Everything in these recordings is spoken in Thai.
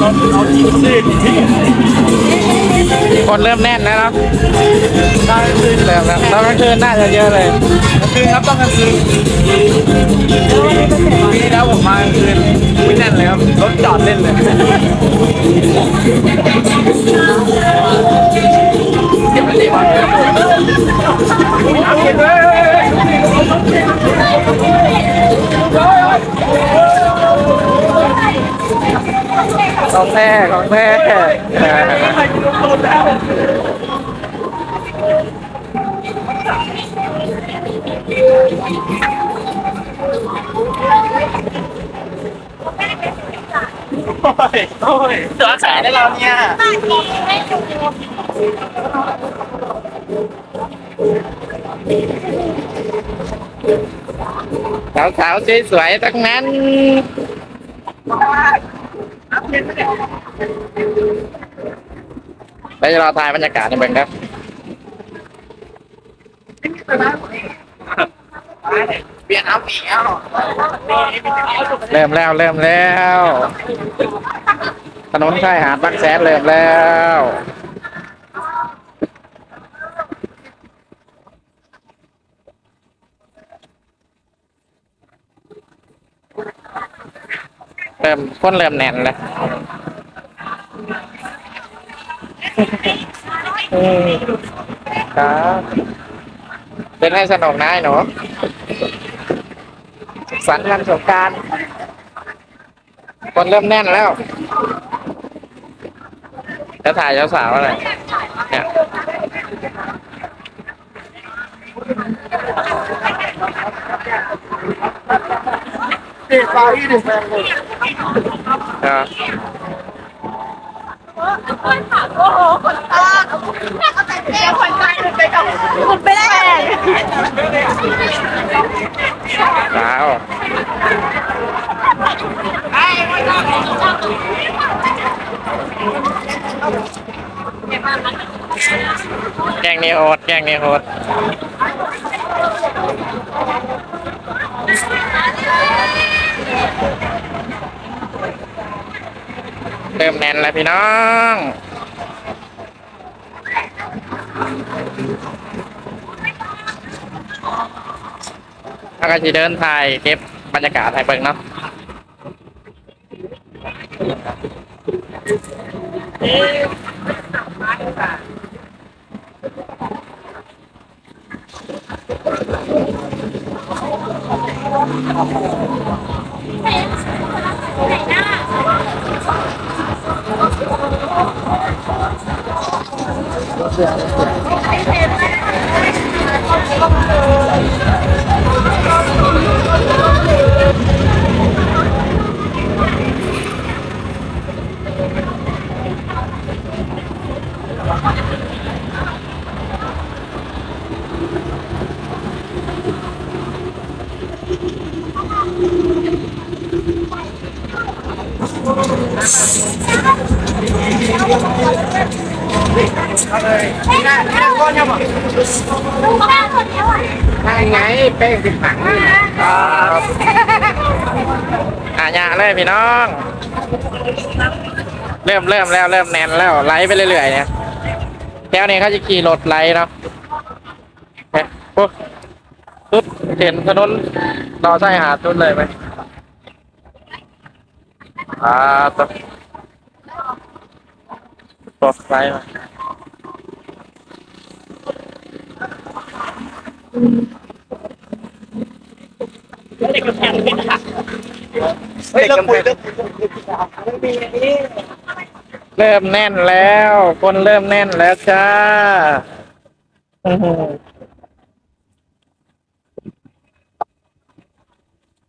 ครับผมคนเริ่มแน่นแล้วเนาะตอนกลางคืนแบบแล้วตอนกลางคืนน่าจะเยอะเลยคืนครับต้องกลางคืนปีที่แล้วผมมากลางคืนวิ่งแน่นเลยครับ รถจอดเล่นเลย ของแท้ของแท้ยตัวขายได้เราเนี่ยสาวสาวๆสวยๆทั้งนั้น ไปรอถ่ายบรรยากาศในเมืองครับเปลี่ยนเอาเปียวเริ่มแล้วเริ่มแล้ว ถนนชายหาดบางแสนเริ่มแล้ว คนเริ่มแน่นแล้วอืมครับเป็นให้สนุกนะไอ้หนูสุขสันต์วันสงกรารคนเริ่มแน่นแล้วจะถ่ายเจ้าสาวอะไรเนี่ยเด็กปลาที่หนึ่งแมงเลยเออโอ้โหคนตาเขาแต่งเองคนตาไปกับคุณไปแล้วสาวแกงนี่โหดแกงนี่โหด เริ่มแน่นแล้วพี่น้อง ถ้าใครจะเดินถ่ายเก็บบรรยากาศถ่ายเปิงเนาะไหนหน้า Gracias. ไงแป้งติดถังนี่ครับอะยาเลยพี่น้อง เริ่มเริ่มแล้วเริ่มแน่นแล้วไล่ไปเรื่อยๆเนี่ยแถวนี้เขาจะขี่รถไล่เนาะเฮ้ยปุ๊บปุ๊บเห็นถนนรอใช้หาดนุ่นเลยไหม อ่าตัวตัวไล่มาเฮ้ยเราคุยเรื่องเริ่มแน่นแล้ว คนเริ่มแน่นแล้วจ้า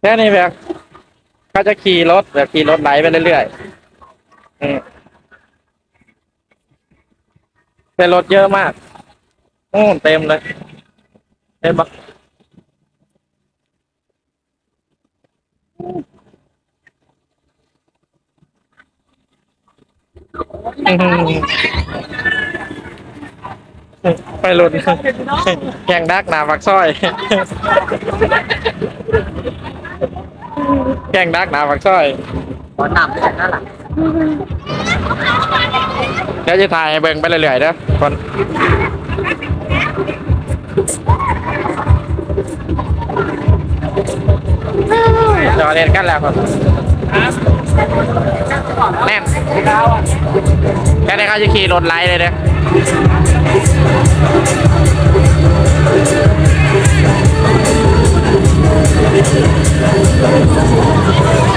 แค่นี้แบบ เขาจะขี่รถแบบขี่รถไหลไปเรื่อยๆอืมแต่รถเยอะมากอืมเต็มเลยเต็มปะอื้อหือไปรถแข่งดักหนาปักซอย ข่งดักหนาปักซอยขอหนำเลยนั่นแหละเดี๋ยวจะถ่ายให้เบิ่งไปเรื่อยๆเด้อคนจอเรียนกันแล้วคนแน่นแค่นี้เขาจะขี่รถไล่เลยเด้อ Thank you.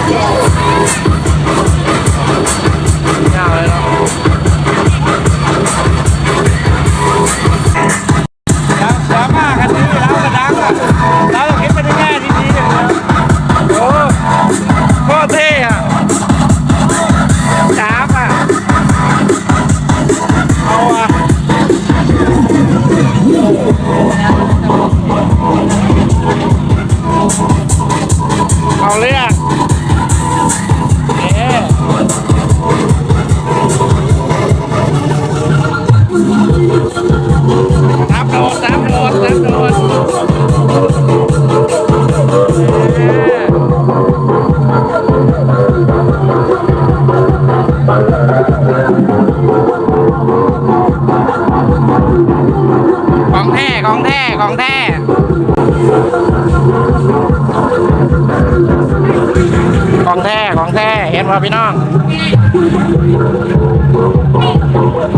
ของแท้ของแท้เห็นป่ะพี่น้อง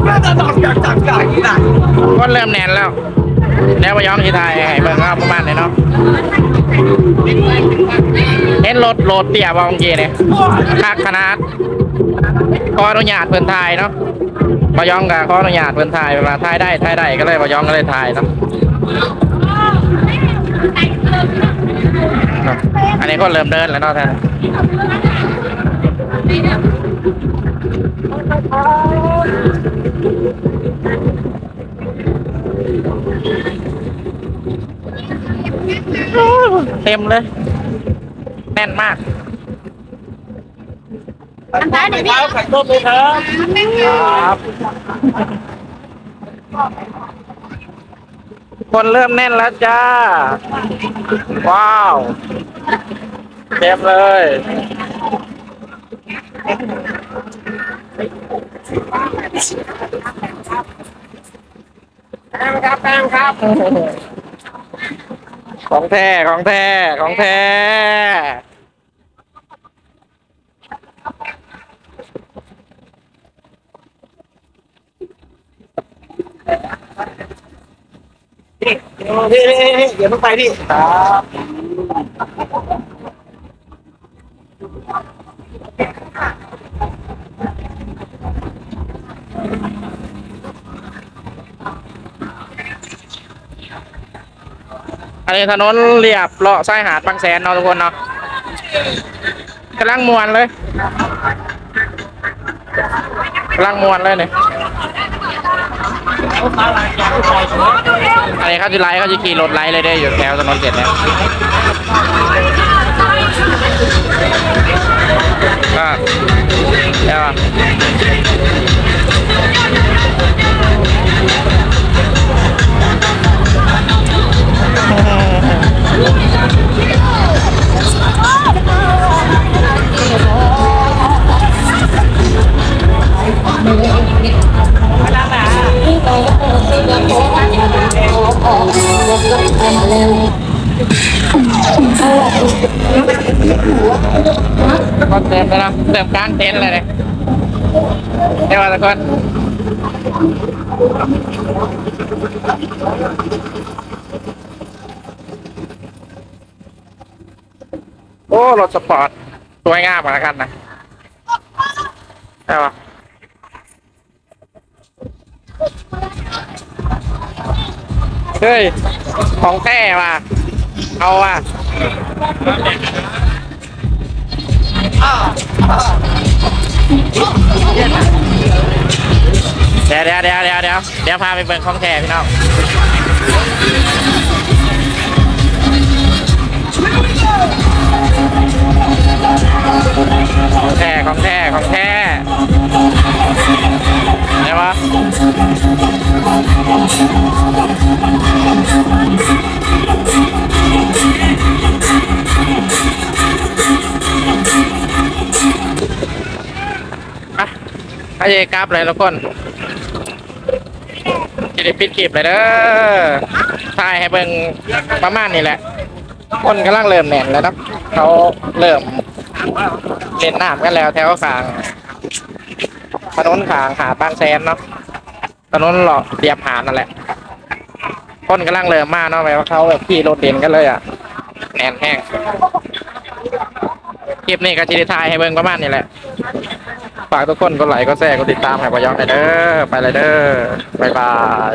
น่าจะต้องจักจักจักนะก็เริ่มแน่นแล้วแล้วมาย้อมที่ไทยให้เบิ่งเอาประมาณนี้เนาะเห็นรถโหลดเตี่ยบองเกีเนี่ยคักขนาดขออนุญาตเพิ่อนถ่ายเนาะบยองกับขออนุญาตเพิ่อนถ่ายเวลาถ่ายได้ถ่ายได้ก็เลยบยองก็เลยถ่ายเนาะ เนาะอันนี้ก็เริ่มเดินแล้วเนาะท่านเต็มเลย แน่นมากอันท้ายหน่อยพี่ไข่ต้มเลยครับครับ คนเริ่มแน่นแล้วจ้า ว้าวเต็มเลยแป้งครับแป้งครับ ของแท้ของแท้ของแท้ นี่นี่นี่นี่เดี๋ยวต้องไปนี่ครับอันนี้ถนนเรียบเลาะชายหาดบางแสนเนาะทุกคนเนาะกำลังมวนเลยกำลังมวนเลยเนี่ย อะไรเขาจะไล่เขาจะขี่รถไล่เลยได้อยู่แถวถนนเจ็ดเนี่ยก็ใช่ป่ะ เต็มกลางเต็นเลยเนี่ยเดี๋ยวทุกคนโอ้ รถสปอร์ตสวยงามเหมือนกันนะใช่ปะเฮ้ย ของแท้ว่ะเอาว่ะ ดี๋ยวเดี๋ยวเดี๋ยวเดี๋ยวเดี๋ยวเดี๋ยวพาไปเบิ่งของแท้พี่น้องของแท้ของแท้ของแท้เดี๋ยวะอะให้กราฟเลยทุกคน ได้ปิดคลิปเลยเด้อถ่ายให้เบิ่งประมาณนี้แหละ คนกำลังเริ่มแน่นแล้วเนาะเขาเริ่มเล่นน้ำกันแล้วแถวขางถนนขางหาบางแสนเนาะถนนหลอดเรียบหาดนั่นแหละ คนกำลังเริ่มมาเนาะแปลว่าเขาแบบขี่รถเด่นกันเลยอะ แน่นแห้งคลิปนี้ก็จะได้ถ่ายให้เบิ่งประมาณนี้แหละ ฝากทุกคนก็ไลค์ก็แชร์ก็ติดตามให้พยองหน่อยเด้อไปเลยเด้อบายบาย